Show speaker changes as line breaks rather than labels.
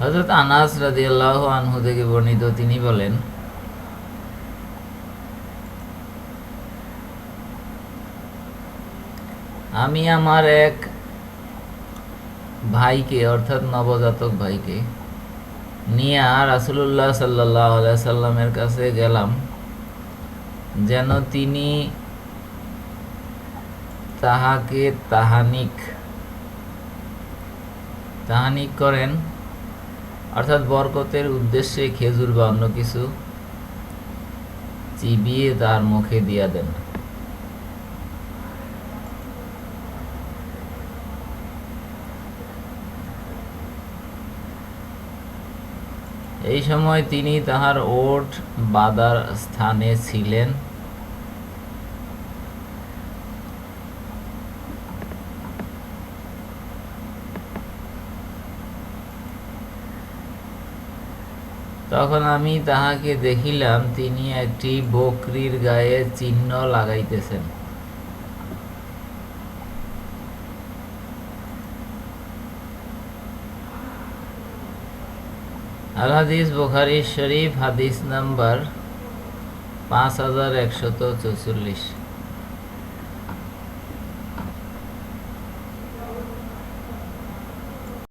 হজরত আনাস রাদিয়াল্লাহু আনহু থেকে বর্ণিত তিনি বলেন, আমি আমার এক ভাইকে, অর্থাৎ নবজাতক ভাইকে নিয়ে রাসুলুল্লাহ সাল্লাহ সাল্লামের কাছে গেলাম, যেন তিনি তাহাকে তাহানিক তাহানিক করেন। অর্থাৎ বরকতের উদ্দেশ্যে খেজুর বা অন্য কিছু চিবিয়ে তার মুখে দিয়া দেন। এই সময় তিনি তাহার ওট বাদার স্থানে ছিলেন। তখন আমি তাহাকে দেখিলাম, তিনি একটি বকরির গায়ে চিহ্ন লাগাইতেছেন। আল হাদিস বুখারি শরীফ, হাদিস নাম্বার পাঁচ হাজার একশত চৌচল্লিশ।